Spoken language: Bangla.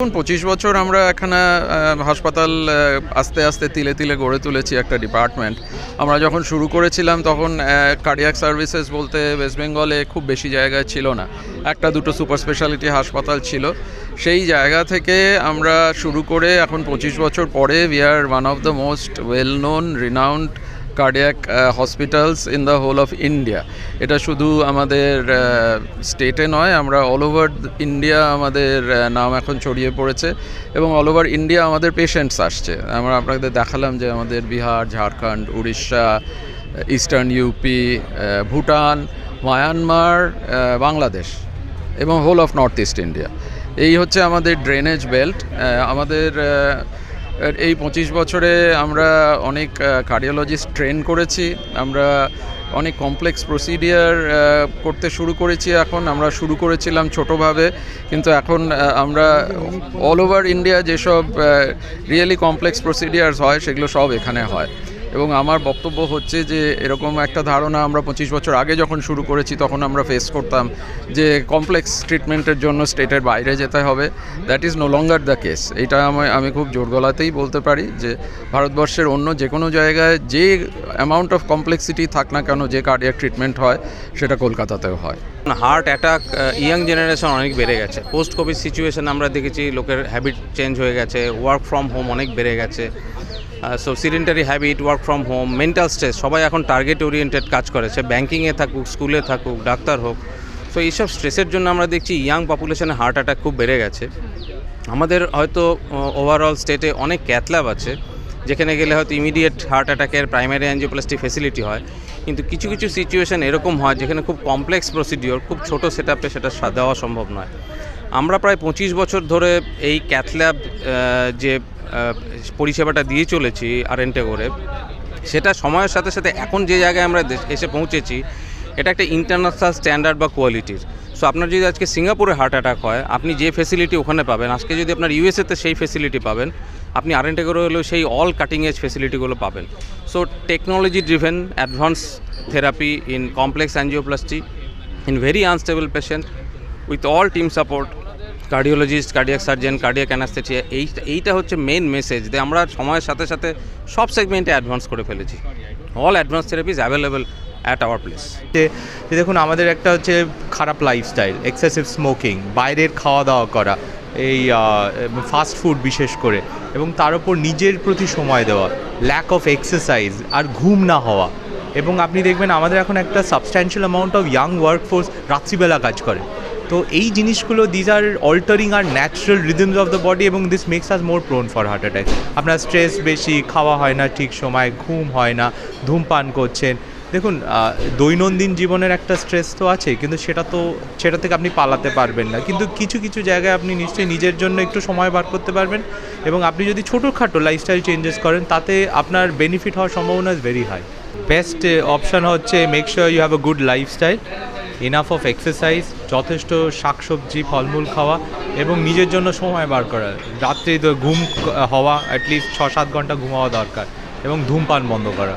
এখন পঁচিশ বছর আমরা এখানে হাসপাতাল আস্তে আস্তে তিলে তিলে গড়ে তুলেছি একটা ডিপার্টমেন্ট আমরা যখন শুরু করেছিলাম তখন কার্ডিয়াক সার্ভিসেস বলতে ওয়েস্ট বেঙ্গলে খুব বেশি জায়গায় ছিল না। একটা দুটো সুপার স্পেশালিটি হাসপাতাল ছিল। সেই জায়গা থেকে আমরা শুরু করে এখন পঁচিশ বছর পরে we are one of the most well known renowned cardiac hospitals in the whole of India এটা শুধু আমাদের স্টেটে নয়, আমরা অল ওভার ইন্ডিয়া আমাদের নাম এখন ছড়িয়ে পড়েছে এবং অল ওভার ইন্ডিয়া আমাদের পেশেন্টস আসছে। আমরা আপনাদের দেখালাম যে আমাদের Bihar, Jharkhand, Orissa eastern UP Bhutan, Myanmar Bangladesh এবং whole of north east India এই হচ্ছে আমাদের ড্রেনেজ বেল্ট আমাদের এই পঁচিশ বছরে আমরা অনেক কার্ডিওলজিস্ট ট্রেন করেছি, আমরা অনেক কমপ্লেক্স প্রসিডিয়ার করতে শুরু করেছি এখন, আমরা শুরু করেছিলাম ছোটোভাবে, কিন্তু এখন আমরা অল ওভার ইন্ডিয়া যেসব রিয়েলি কমপ্লেক্স প্রসিডিয়ার্স হয়, সেগুলো সব এখানে হয়। এবং আমার বক্তব্য হচ্ছে যে এরকম একটা ধারণা আমরা পঁচিশ বছর আগে যখন শুরু করেছি, তখন আমরা ফেস করতাম যে কমপ্লেক্স ট্রিটমেন্টের জন্য স্টেটের বাইরে যেতে হবে। That is no longer the case এটা আমি আমি খুব জোর গলাতেই বলতে পারি যে ভারতবর্ষের অন্য যে কোনো জায়গায় যে অ্যামাউন্ট অফ কমপ্লেক্সিটি থাক না কেন, যে কার্ডিয়াক ট্রিটমেন্ট হয়, সেটা কলকাতাতেও হয়। হার্ট অ্যাটাক ইয়াং জেনারেশন অনেক বেড়ে গেছে। পোস্ট কোভিড সিচুয়েশন আমরা দেখেছি, লোকের হ্যাবিট চেঞ্জ হয়ে গেছে ওয়ার্ক ফ্রম হোম অনেক বেড়ে গেছে। So sedentary habit work from home mental stress সবাই এখন টার্গেট ওরিয়েন্টেড কাজ করে। সে ব্যাঙ্কিংয়ে থাকুক স্কুলে থাকুক, ডাক্তার হোক। সো এইসব স্ট্রেসের জন্য আমরা দেখছি ইয়াং পপুলেশনে হার্ট অ্যাটাক খুব বেড়ে গেছে। আমাদের হয়তো ওভারঅল স্টেটে অনেক ক্যাথল্যাব আছে, যেখানে গেলে হয়তো ইমিডিয়েট হার্ট অ্যাটাকের প্রাইমারি অ্যাঞ্জিওপ্লাস্টি ফেসিলিটি হয়। কিন্তু কিছু কিছু সিচুয়েশন এরকম হয়, যেখানে খুব কমপ্লেক্স প্রসিডিওর খুব ছোট সেট আপে সেটা দেওয়া সম্ভব নয়। আমরা প্রায় পঁচিশ বছর ধরে এই ক্যাথল্যাব যে পরিষেবাটা দিয়ে চলেছি আরেন্টে করে সেটা সময়ের সাথে সাথে এখন যে জায়গায় আমরা এসে পৌঁছেছি, এটা একটা ইন্টারন্যাশনাল স্ট্যান্ডার্ড বা কোয়ালিটির সো আপনার যদি আজকে সিঙ্গাপুরে হার্ট অ্যাটাক হয়, আপনি যে ফেসিলিটি ওখানে পাবেন, আজকে যদি আপনার ইউএসএতে সেই ফেসিলিটি পাবেন, আপনি আরেন্টে করে হলেও সেই অল কাটিং এজ ফেসিলিটিগুলো পাবেন। So technology driven advance therapy in complex angioplasty in very unstable patient with all team support, cardiologist, cardiac surgeon, cardiac anaesthesia এই, এইটা হচ্ছে মেন মেসেজ যে আমরা সময়ের সাথে সাথে সব সেগমেন্টে অ্যাডভান্স করে ফেলেছি। All advance therapy is available at our place যে দেখুন, আমাদের একটা হচ্ছে খারাপ লাইফস্টাইল এক্সেসিভ স্মোকিং বাইরের খাওয়া দাওয়া করা, এই ফাস্ট ফুড বিশেষ করে, এবং তার উপর নিজের প্রতি সময় দেওয়া ল্যাক অফ এক্সারসাইজ আর ঘুম না হওয়া, এবং আপনি দেখবেন আমাদের এখন একটা substantial amount of young workforce রাত্রিবেলা কাজ করে। তো এই জিনিসগুলো these are altering our natural rhythms of the body এবং this makes us more prone for heart attack আপনার স্ট্রেস বেশি, খাওয়া হয় না ঠিক সময়, ঘুম হয় না, ধূমপান করছেন। দেখুন দৈনন্দিন জীবনের একটা স্ট্রেস তো আছে কিন্তু সেটা তো, সেটা থেকে আপনি পালাতে পারবেন না। কিন্তু কিছু কিছু জায়গায় আপনি নিশ্চয়ই নিজের জন্য একটু সময় বার করতে পারবেন এবং আপনি যদি ছোটোখাটো লাইফস্টাইল চেঞ্জেস করেন, তাতে আপনার বেনিফিট হওয়ার সম্ভাবনা is very high best option হচ্ছে make sure you have a good lifestyle enough of exercise যথেষ্ট শাকসবজি, ফলমূল খাওয়া এবং নিজের জন্য সময় বার করা। রাত্রে ঘুম হওয়া অ্যাটলিস্ট ছ সাত ঘণ্টা ঘুমাওয়া দরকার এবং ধূমপান বন্ধ করা।